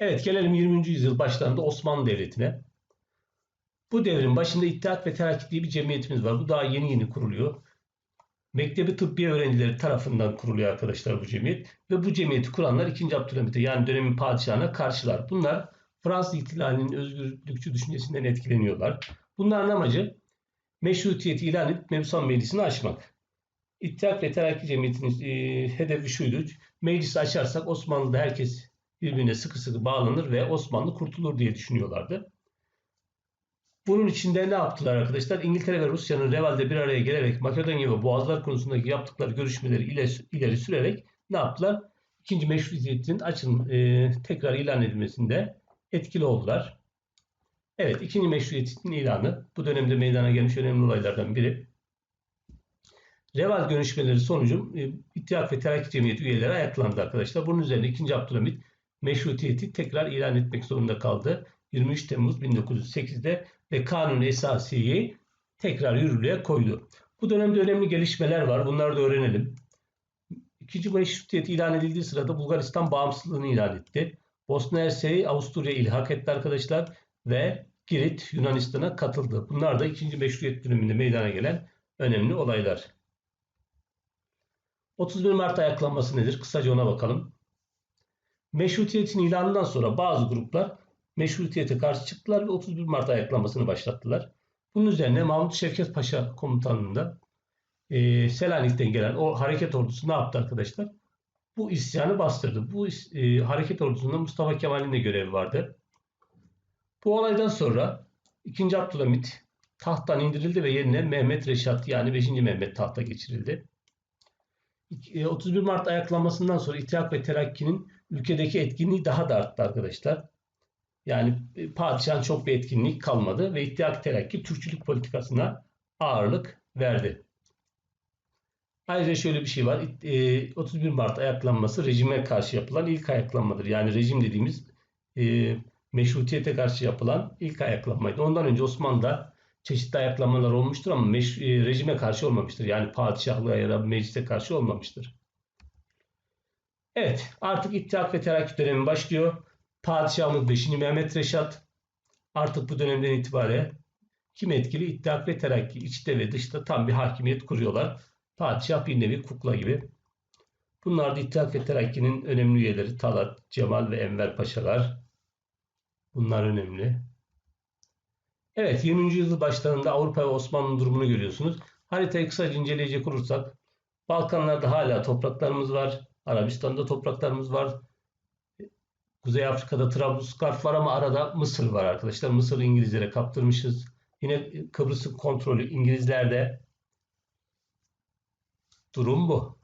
Evet gelelim 20. yüzyıl başlarında Osmanlı Devleti'ne. Bu devrin başında İttihat ve Terakki diye bir cemiyetimiz var. Bu daha yeni yeni kuruluyor. Mektebi tıbbiye öğrencileri tarafından kuruluyor arkadaşlar bu cemiyet. Ve bu cemiyeti kuranlar 2. Abdülhamit'e yani dönemin padişahına karşılar. Bunlar Fransız ihtilalinin özgürlükçü düşüncesinden etkileniyorlar. Bunların amacı meşrutiyeti ilan edip Mebusan Meclisi'ni açmak. İttihat ve Terakki Cemiyeti'nin e, hedefi şuydu. Meclisi açarsak Osmanlı'da herkes birbirine sıkı sıkı bağlanır ve Osmanlı kurtulur diye düşünüyorlardı. Bunun içinde ne yaptılar arkadaşlar? İngiltere ve Rusya'nın Reval'de bir araya gelerek Makedonya ve Boğazlar konusundaki yaptıkları görüşmeleri ileri, sürerek ne yaptılar? İkinci meşrutiyetin açın e, tekrar ilan edilmesinde etkili oldular. Evet, ikinci meşrutiyetin ilanı bu dönemde meydana gelmiş önemli olaylardan biri. Reval görüşmeleri sonucu e, İttihat ve Terakki Cemiyeti üyeleri ayaklandı arkadaşlar. Bunun üzerine 2. Abdülhamit meşrutiyeti tekrar ilan etmek zorunda kaldı. 23 Temmuz 1908'de ve Kanun Esasi'yi tekrar yürürlüğe koydu. Bu dönemde önemli gelişmeler var. Bunları da öğrenelim. İkinci meşrutiyet ilan edildiği sırada Bulgaristan bağımsızlığını ilan etti. Bosna Hersek'i Avusturya ilhak etti arkadaşlar ve Girit Yunanistan'a katıldı. Bunlar da ikinci meşruiyet döneminde meydana gelen önemli olaylar. 31 Mart ayaklanması nedir? Kısaca ona bakalım. Meşrutiyetin ilanından sonra bazı gruplar meşrutiyete karşı çıktılar ve 31 Mart ayaklanmasını başlattılar. Bunun üzerine Mahmut Şevket Paşa komutanlığında e, Selanik'ten gelen o hareket ordusu ne yaptı arkadaşlar? Bu isyanı bastırdı. Bu e, hareket ordusunda Mustafa Kemal'in de görevi vardı. Bu olaydan sonra 2. Abdülhamit tahttan indirildi ve yerine Mehmet Reşat yani 5. Mehmet tahta geçirildi. 31 e, Mart ayaklanmasından sonra İttihat ve Terakki'nin ülkedeki etkinliği daha da arttı arkadaşlar. Yani e, padişahın çok bir etkinlik kalmadı ve İttihat Terakki Türkçülük politikasına ağırlık verdi. Ayrıca şöyle bir şey var. 31 e, Mart ayaklanması rejime karşı yapılan ilk ayaklanmadır. Yani rejim dediğimiz meşrutiyete karşı yapılan ilk ayaklanmaydı. Ondan önce Osmanlı'da çeşitli ayaklanmalar olmuştur ama meş, e, rejime karşı olmamıştır. Yani padişahlığa ya da meclise karşı olmamıştır. Evet artık İttihat ve Terakki dönemi başlıyor. Padişahımız 5. Mehmet Reşat artık bu dönemden itibaren kim etkili? İttihat ve Terakki içte ve dışta tam bir hakimiyet kuruyorlar. Padişah bir nevi kukla gibi. Bunlar da İttihat ve Terakki'nin önemli üyeleri Talat, Cemal ve Enver Paşalar. Bunlar önemli. Evet 20. yüzyıl başlarında Avrupa ve Osmanlı durumunu görüyorsunuz. Haritayı kısaca inceleyecek olursak Balkanlarda hala topraklarımız var. Arabistan'da topraklarımız var. Kuzey Afrika'da Trablusgarp var ama arada Mısır var arkadaşlar. Mısır'ı İngilizlere kaptırmışız. Yine Kıbrıs'ın kontrolü İngilizlerde. Durum bu.